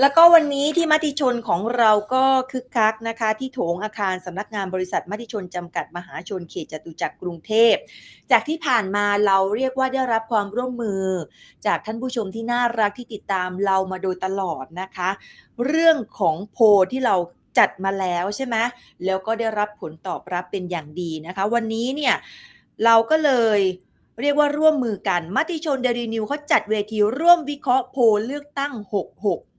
แล้วก็วันนี้ที่มติชนของเราก็คึกคักนะคะ ที่โถงอาคารสำนักงานบริษัทมติชนจำกัดมหาชนเขตจตุจักรกรุงเทพ จากที่ผ่านมาเราเรียกว่าได้รับความร่วมมือ จากท่านผู้ชมที่น่ารักที่ติดตามเรามาโดยตลอดนะคะ เรื่องของโพลที่เราจัดมาแล้วใช่ไหมแล้วก็ได้รับผลตอบรับเป็นอย่างดีนะคะ วันนี้เนี่ยเราก็เลยเรียกว่าร่วมมือกันมติชนเดลีนิวเขาจัดเวทีร่วมวิเคราะห์โพลเลือกตั้ง 66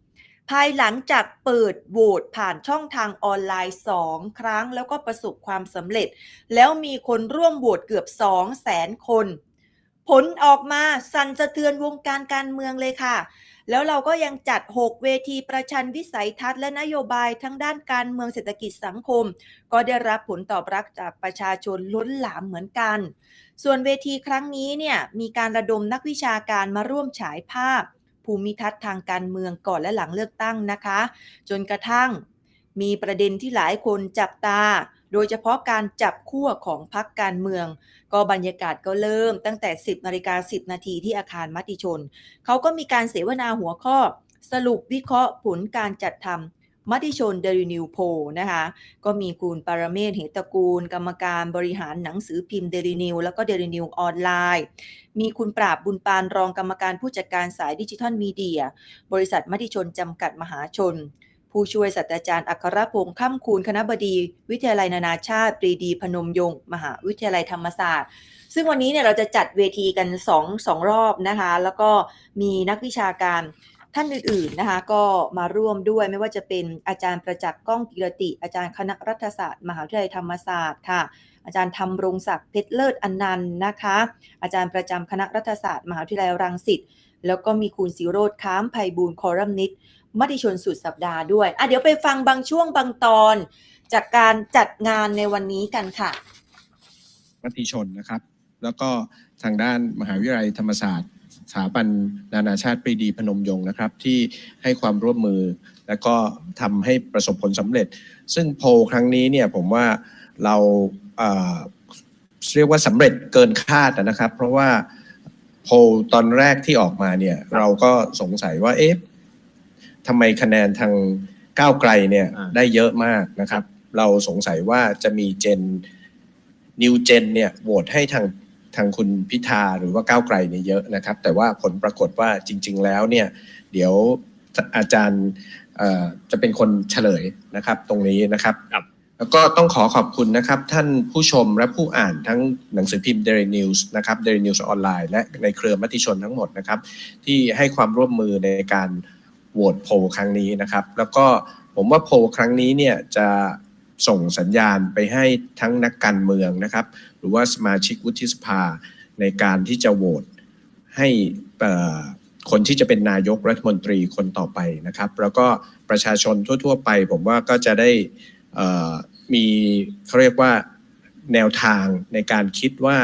ภายหลังจากเปิดโหวตผ่านช่องทางออนไลน์ 2 ครั้งแล้วก็ประสบความสำเร็จ แล้วมีคนร่วมโหวตเกือบ 2 แสนคน ผลออกมาสั่นสะเทือนวงการการเมืองเลยค่ะ แล้วเราก็ยังจัด 6 เวทีประชันวิสัยทัศน์และนโยบายทั้งด้านการเมืองเศรษฐกิจสังคม ก็ได้รับผลตอบรับจากประชาชนล้นหลามเหมือนกัน ส่วนเวทีครั้งนี้เนี่ยมีการระดมนักวิชาการมาร่วมฉายภาพ ภูมิทัศน์ทางการเมืองก่อนและหลังเลือกตั้งนะคะ จนกระทั่งมีประเด็นที่หลายคนจับตา โดยเฉพาะการจับขั้วของพรรคการเมือง ก็บรรยากาศก็เริ่มตั้งแต่ 10นาฬิกา10 นาทีที่อาคารมติชน เขาก็มีการเสวนาหัวข้อ สรุปวิเคราะห์ผลการจัดทำ มติชนเดลินิวโพนะคะ ก็มีคุณปารเมศเหตกูล กรรมการบริหารหนังสือพิมพ์เดลินิวแล้วก็เดลินิวออนไลน์ มีคุณปราบบุญปานรองกรรมการผู้จัดการสายดิจิทัลมีเดีย บริษัทมติชนจำกัดมหาชน ผู้ช่วยศาสตราจารย์อัครพงษ์ข้ามคูณคณะบดี วิทยาลัยนานาชาติ ปรีดีพนมยงค์มหาวิทยาลัยธรรมศาสตร์ซึ่งวันนี้เนี่ยเราจะจัดเวทีกัน2องสองรอบนะคะ แล้วก็มีนักวิชาการ ท่านอื่นๆนะคะก็มาร่วมด้วยไม่ว่าจะเป็นอาจารย์ประจักษ์ก้องกิรติ อาจารย์คณะรัฐศาสตร์มหาวิทยาลัยธรรมศาสตร์ค่ะอาจารย์ธรรมรงศักดิ์เพชรเลิศอนันต์นะคะ อาจารย์ประจำคณะรัฐศาสตร์ มหาวิทยาลัยรังสิตแล้วก็มีคุณสิโรธค้ามไพบูลคอรัมนิตมติชนสุดสัปดาห์ด้วยอะเดี๋ยวไปฟังบางช่วงบางตอน จากการจัดงานในวันนี้กันค่ะมติชนนะครับ แล้วก็ทางด้านมหาวิทยาลัยธรรมศาสตร์ สถาบันนานาชาติปรีดีพนมยงค์นะครับ ที่ให้ความร่วมมือ และก็ทำให้ประสบผลสำเร็จ ซึ่งโพลครั้งนี้เนี่ยผมว่าเราเอ่อเรียกว่าสำเร็จเกินคาดนะครับ เพราะว่าโพลตอนแรกที่ออกมาเนี่ย เราก็สงสัยว่าเอ๊ะทำไมคะแนนทางก้าวไกลเนี่ยอ่า ได้เยอะมากนะครับ เราสงสัยว่าจะมีเจนนิวเจนเนี่ยโหวตให้ทาง ทางคุณพิธาหรือว่าก้าวไกลเนี่ยเยอะนะครับ แต่ว่าผลปรากฏว่าจริง ๆ แล้วเนี่ยเดี๋ยวอาจารย์เอ่อจะเป็นคนเฉลยนะครับตรงนี้นะครับครับ แล้วก็ต้องขอขอบคุณนะครับ ท่านผู้ชมและผู้อ่านทั้งหนังสือพิมพ์ Daily News นะครับ Daily News ออนไลน์และในเครือมติชนทั้งหมดนะครับ ที่ให้ความร่วมมือในการโหวตโพลครั้งนี้นะครับ แล้วก็ผมว่าโพลครั้งนี้เนี่ยจะ ส่งสัญญาณไปให้ทั้งนักการเมืองนะครับ หรือว่าสมาชิกวุฒิสภาในการที่จะโหวตให้คนที่จะเป็นนายกรัฐมนตรีคนต่อไปนะครับ แล้วก็ประชาชนทั่ว ๆ ไป ผมว่าก็จะได้มีเขาเรียกว่าแนวทางในการคิดว่า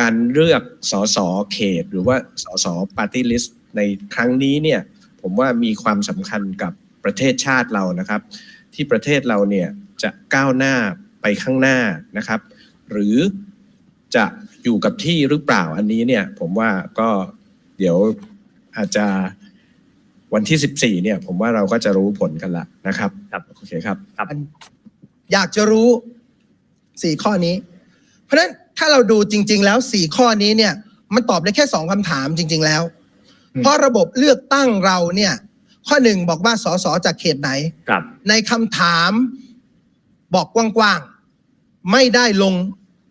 การเลือกสสเขต หรือว่าสสปาร์ตี้ลิสต์ในครั้งนี้เนี่ยผมว่ามีความสำคัญกับประเทศชาติเรานะครับ ที่ประเทศเราเนี่ยจะก้าวหน้าไปข้างหน้านะครับ หรือจะอยู่กับที่หรือเปล่าอันนี้เนี่ยผมว่าก็เดี๋ยวอาจจะวันที่ 14 เนี่ยผมว่าเราก็จะรู้ผลกันละนะครับครับโอเคครับอยากจะรู้สี่ข้อนี้ เพราะฉะนั้นถ้าเราดูจริง ๆ แล้วสี่ข้อนี้เนี่ย มันตอบได้แค่สองคำถามจริง ๆ แล้วอืมเพราะระบบเลือกตั้งเราเนี่ย ข้อหนึ่งบอกว่าสสจากเขตไหน ครับ ในคำถามบอกกว้างๆ ไม่ได้ลง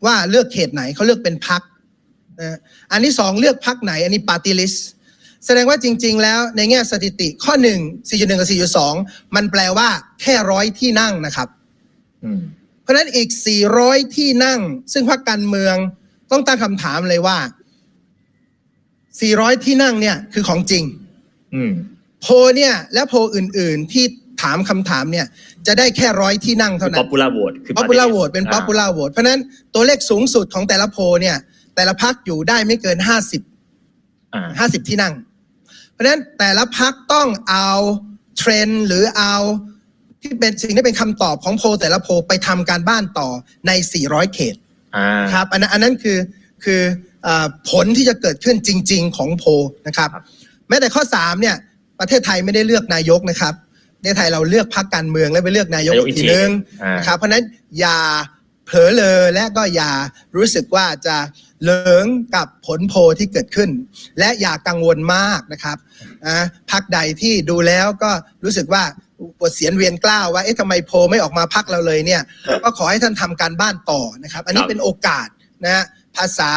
ว่าเลือกเขตไหนเขาเลือกเป็นพักนะอันที่สองเลือกพักไหน อันนี้ปาร์ตี้ลิสแสดงว่าจริง ๆ แล้วในแง่สถิติข้อหนึ่ง4.1 กับ 4.2 มันแปลว่าแค่ร้อยที่นั่งนะครับ อืม เพราะฉะนั้นอีก 400 ที่นั่ง ซึ่งพรรคการเมืองต้องตั้งคำถามเลยว่า 400 ที่นั่งเนี่ยคือของจริง อืม โพลเนี่ยและโพลอื่น ๆ ที่ถามคำถามเนี่ย จะได้แค่ร้อยที่นั่งคือเท่านั้ป๊อนปปูล่าโหวตคือ ป๊อปปูล่าโหวตเป็นอ่าป๊อปปูล่าโหวตเพราะฉะนั้นตัวเลขสูงสุดของแต่ละโพลเนี่ย แต่ละพักอยู่ได้ไม่เกิน 50อ่า50 ที่นั่ง เพราะฉะนั้นแต่ละพักต้องเอาเทรนด์หรือเอาที่เป็นสิ่งที่เป็นคำตอบของโพลแต่ละโพลไปทำการบ้านต่อใน 400 เขต อ่า ครับอันนั้นอันนั้นคือคือเออผลที่จะเกิดขึ้นจริง ๆ ของโพลนะครับ ครับ แม้แต่ข้อ3เนี่ย ประเทศไทยไม่ได้เลือกนายกนะครับประเทศไทยเราเลือกพรรคการเมืองแล้วไปเลือกนายกนายกอีกอีกทีทีนึงอ่านนะครับเพราะฉะนั้นอย่าเผลอเลยและก็อย่ารู้สึกว่าจะเหลิงกับผลโพลที่เกิดขึ้น และอย่ากังวลมากนะครับนะพักใดที่ดูแล้วก็รู้สึกว่าปวดเสียนเวียนกล้าวว่าเอ๊ะทำไมโพลไม่ออกมาพักเราเลยเนี่ย ก็ขอให้ท่านทำการบ้านต่อนะครับ อันนี้ครับเป็นโอกาสนะฮะภาษา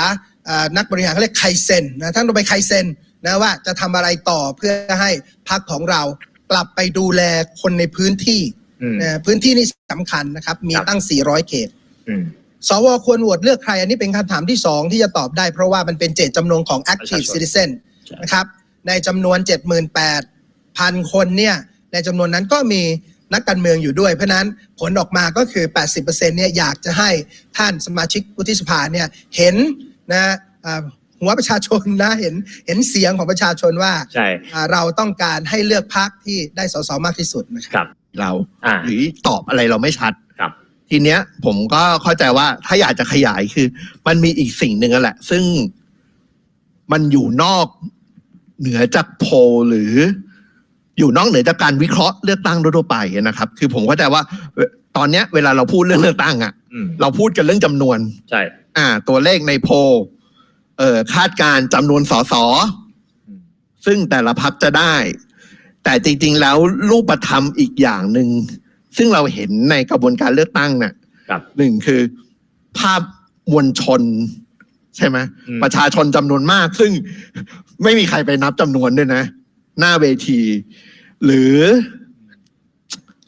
เอ่อนักบริหารเขาเรียกไคเซนนะท่านต้องไปไคเซน นะว่าจะทำอะไรต่อเพื่อให้พักของเรากลับไปดูแลคนในพื้นที่อืม นะพื้นที่นี่สำคัญนะครับ มีครับ ตั้ง 400 เขต อืม สวควรโหวตเลือกใคร อันนี้เป็นคำถามที่สองที่จะตอบได้ เพราะว่ามันเป็นเจตจำนงของ active ประชาชน citizen ใช่ นะครับ ในจำนวน 78,000 คนเนี่ย ในจำนวนนั้นก็มีนักการเมืองอยู่ด้วย เพราะฉะนั้นผลออกมาก็คือ 80%เนี่ยอยากจะให้ท่านสมาชิกวุฒิสภาเนี่ยเห็นนะอ่า หัวประชาชนนะเห็นเห็นเสียงของประชาชนว่าใช่อ่าเราต้องการให้เลือกพรรคที่ได้สสมากที่สุดนะครับครับเราอ่าหรือตอบอะไรเราไม่ชัดครับทีเนี้ยผมก็เข้าใจว่าถ้าอยากจะขยายคือ มันมีอีกสิ่งหนึ่งนั่นแหละ ซึ่งมันอยู่นอกเหนือจากโพลหรือ อยู่นอกเหนือจากการวิเคราะห์เลือกตั้งทั่วๆไปนะครับ คือผมเข้าใจว่าเวตอนเนี้ย เวลาเราพูดเรื่องเลือกตั้งอะอืมเราพูดกันเรื่องจำนวน ใช่ อ่า ตัวเลขในโพล เอ่อคาดการณ์จำนวนสสอืมซึ่งแต่ละพักจะได้ แต่จริงๆแล้วรูปธรรมอีกอย่างหนึ่งซึ่งเราเห็นในกระบวนการเลือกตั้งน่ะครับหนึ่งคือ ภาพมวลชน ใช่ไหมอืมประชาชนจำนวนมาก ซึ่งไม่มีใครไปนับจำนวนด้วยนะ หน้าเวที หรือ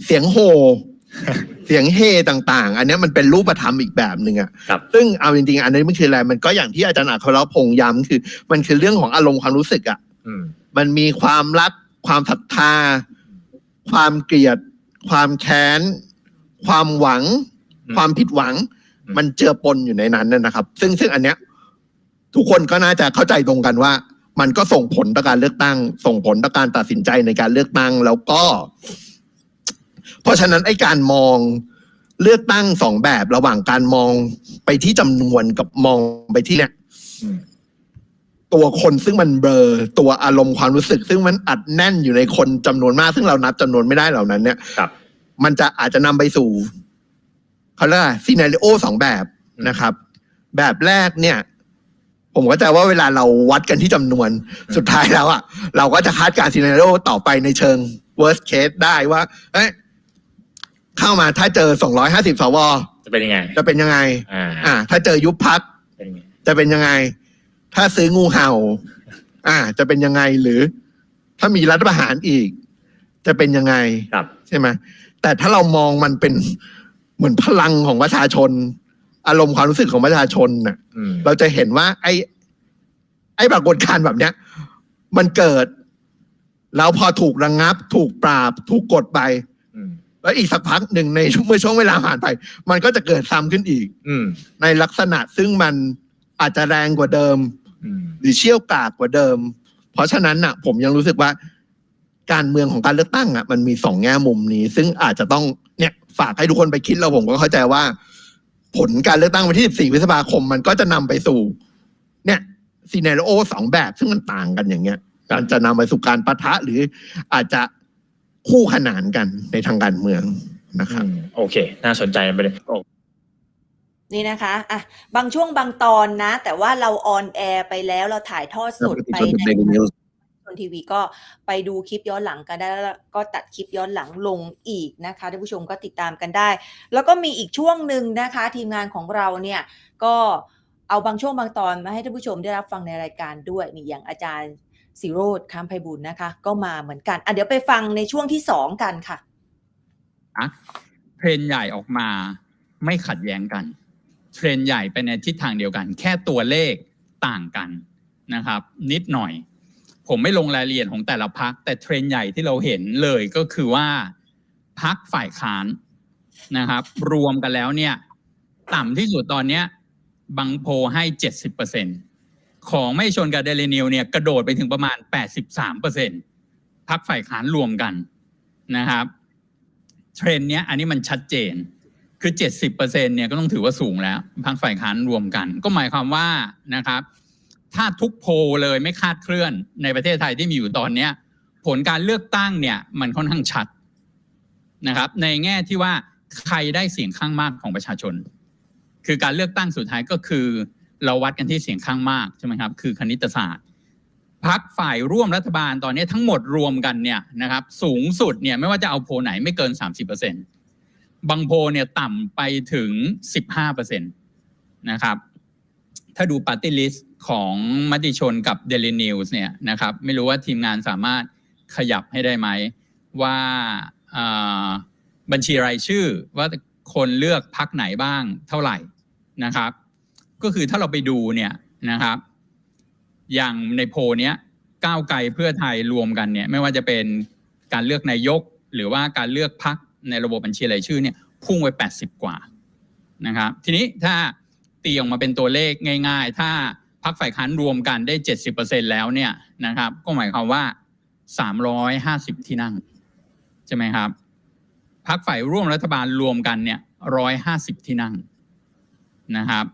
เสียงโหเสียงเฮต่าง ๆ อันเนี้ยมันเป็นรูปธรรมอีกแบบหนึ่งอะครับซึ่งเอาจริงๆ อันนี้มันคืออะไรมันก็อย่างที่อาจารย์อัครพงษ์ย้ำคือ มันคือเรื่องของอารมณ์ความรู้สึกอะอืมมันมีความรัก ความศรัทธา ความเกลียด ความแค้น ความหวังอืมความผิดหวังอืมมันเจือปนอยู่ในนั้นน่ะนะครับ ซึ่งซึ่งอันเนี้ย ทุกคนก็น่าจะเข้าใจตรงกันว่า มันก็ส่งผลต่อการเลือกตั้ง ส่งผลต่อการตัดสินใจในการเลือกตั้ง แล้วก็ เพราะฉะนั้นไอ้การมองเลือกตั้งสองแบบระหว่างการมองไปที่จำนวนกับมองไปที่เนี่ยอืมตัวคนซึ่งมันเบลอตัวอารมณ์ความรู้สึก ซึ่งมันอัดแน่นอยู่ในคนจำนวนมาก ซึ่งเรานับจำนวนไม่ได้เหล่านั้นเนี่ยครับมันจะอาจจะนำไปสู่เขาเรียกซีนารีโอสองแบบอืมนะครับ แบบแรกเนี่ย ผมก็จะว่าเวลาเราวัดกันที่จำนวนสุดท้ายแล้วอะเราก็จะคาดการซีนารีโอต่อไปในเชิง worst case ได้ว่าเอ้ย เข้ามาถ้าเจอ 250สวจะเป็นยังไง จะเป็นยังไง อ่า อ่า ถ้าเจอยุบพักเป็นยังไง จะเป็นยังไง ถ้าซื้องูเห่า อ่า จะเป็นยังไงหรือ ถ้ามีรัฐประหารอีก จะเป็นยังไง ครับ ใช่ไหมแต่ถ้าเรามองมันเป็นเหมือนพลังของประชาชน อารมณ์ความรู้สึกของประชาชนน่ะ อืม เราจะเห็นว่า ไอ้ ไอ้ปรากฏการณ์แบบเนี้ย มันเกิด แล้วพอถูกระงงับ ถูกปราบ ถูกกดไปอืม แล้วอีกสักพักหนึ่งในช่วงเมื่อช่วงเวลาผ่านไป มันก็จะเกิดซ้ำขึ้นอีก อืม ในลักษณะซึ่งมันอาจจะแรงกว่าเดิม อืม หรือเชี่ยวกรากกว่าเดิม เพราะฉะนั้นน่ะ ผมยังรู้สึกว่า การเมืองของการเลือกตั้งอะมันมีสองแง่มุมนี้ ซึ่งอาจจะต้องเนี่ยฝากให้ทุกคนไปคิดแล้วผมก็เข้าใจว่า ผลการเลือกตั้งวันที่ 14 พฤษภาคม มันก็จะนำไปสู่ เนี่ยซีเนโอสองแบบซึ่งมันต่างกันอย่างเงี้ยมันจะนำไปสู่การปะทะหรืออาจจะ คู่ขนานกันในทางการเมืองนะครับอืมโอเค น่าสนใจไปเลยโอ้นี่นะคะอะบางช่วงบางตอนนะ แต่ว่าเราออนแอร์ไปแล้วเราถ่ายทอดสดไปใน Daily News ชนทีวีก็ไปดูคลิปย้อนหลังกันได้แล้วก็ตัดคลิปย้อนหลังลงอีกนะคะท่านผู้ชมก็ติดตามกันได้ แล้วก็มีอีกช่วงหนึ่งนะคะ ทีมงานของเราเนี่ยก็เอาบางช่วงบางตอนมาให้ท่านผู้ชมได้รับฟังในรายการด้วยนี่อย่างอาจารย์ สิโรธคำไพบุญนะคะ ก็มาเหมือนกันอะเดี๋ยวไปฟังในช่วงที่สองกันค่ะเทรนใหญ่ออกมาไม่ขัดแย้งกัน เทรนใหญ่ไปในทิศทางเดียวกัน แค่ตัวเลขต่างกันนะครับ นิดหน่อย ผมไม่ลงรายละเอียดของแต่ละพัก แต่เทรนใหญ่ที่เราเห็นเลยก็คือว่าพักฝ่ายค้านนะครับ รวมกันแล้วเนี่ย ต่ำที่สุดตอนเนี้ยบางโพให้เจ็ดสิบเปอร์เซ็นต์ ของไม่ชนกับเดลินิวเนี่ยกระโดดไปถึงประมาณแปดสิบสามเปอร์เซ็นพักฝ่ายค้านรวมกันนะครับ เทรนเนี้ยอันนี้มันชัดเจนคือเจ็ดสิบเปอร์เซ็นเนี่ยก็ต้องถือว่าสูงแล้วพักฝ่ายค้านรวมกัน ก็หมายความว่านะครับ ถ้าทุกโพลเลยไม่คาดเคลื่อนในประเทศไทยที่มีอยู่ตอนเนี้ยผลการเลือกตั้งเนี่ยมันค่อนข้างชัดนะครับ ในแง่ที่ว่าใครได้เสียงข้างมากของประชาชน คือการเลือกตั้งสุดท้ายก็คือ เราวัดกันที่เสียงข้างมากใช่ไหมครับคือคณิตศาสตร์พักฝ่ายร่วมรัฐบาลตอนนี้ทั้งหมดรวมกันเนี่ยนะครับสูงสุดเนี่ยไม่ว่าจะเอาโพไหนไม่เกิน 30%บางโพเนี่ยต่ำไปถึง 15%นะครับถ้าดูปาร์ตี้ลิสต์ของมติชนกับ Daily News เนี่ยนะครับไม่รู้ว่าทีมงานสามารถขยับให้ได้ไหมว่าอ่าบัญชีรายชื่อว่าคนเลือกพักไหนบ้างเท่าไหร่นะครับ ก็คือถ้าเราไปดูเนี่ยนะครับ อย่างในโพเนี้ยก้าวไกลเพื่อไทยรวมกันเนี่ย ไม่ว่าจะเป็นการเลือกนายก หรือว่าการเลือกพักในระบบบัญชีรายชื่อเนี่ยพุ่งไป 80 กว่านะครับ ทีนี้ถ้าตีออกมาเป็นตัวเลขง่าย ๆ ถ้าพักฝ่ายค้านรวมกันได้ 70%แล้วเนี่ยนะครับ ก็หมายความว่า 350 ที่นั่ง ใช่ไหมครับพักฝ่ายร่วมรัฐบาลรวมกันเนี่ย 150 ที่นั่งนะครับ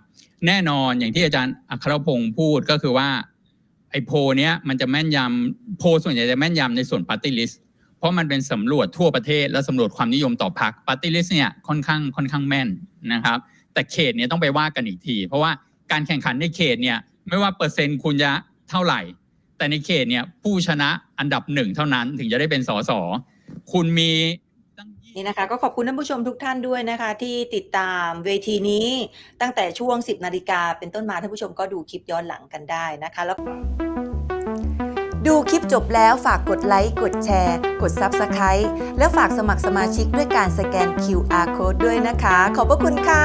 แน่นอนอย่างที่อาจารย์อัครพงศ์พูดก็คือว่าไอ้โพเนี้ยมันจะแม่นยำโพส่วนใหญ่จะแม่นยำในส่วนปาร์ตี้ลิสต์เพราะมันเป็นสำรวจทั่วประเทศและสำรวจความนิยมต่อพรรคปาร์ตี้ลิสต์เนี่ยค่อนข้างค่อนข้างแม่นนะครับ แต่เขตเนี่ยต้องไปว่ากันอีกที เพราะว่าการแข่งขันในเขตเนี่ยไม่ว่าเปอร์เซ็นต์คุณจะเท่าไหร่ แต่ในเขตเนี่ยผู้ชนะอันดับหนึ่งเท่านั้นถึงจะได้เป็นสสคุณมี นี่นะคะก็ขอบคุณท่านผู้ชมทุกท่านด้วยนะคะ ที่ติดตามเวทีนี้ตั้งแต่ช่วง 10 นาฬิกาเป็นต้นมาท่านผู้ชมก็ดูคลิปย้อนหลังกันได้นะคะแล้วดูคลิปจบแล้วฝากกดไลค์ กดแชร์ กด Subscribe แล้วฝากสมัครสมาชิกด้วยการสแกน QR Code ด้วยนะคะ ขอบพระคุณค่ะ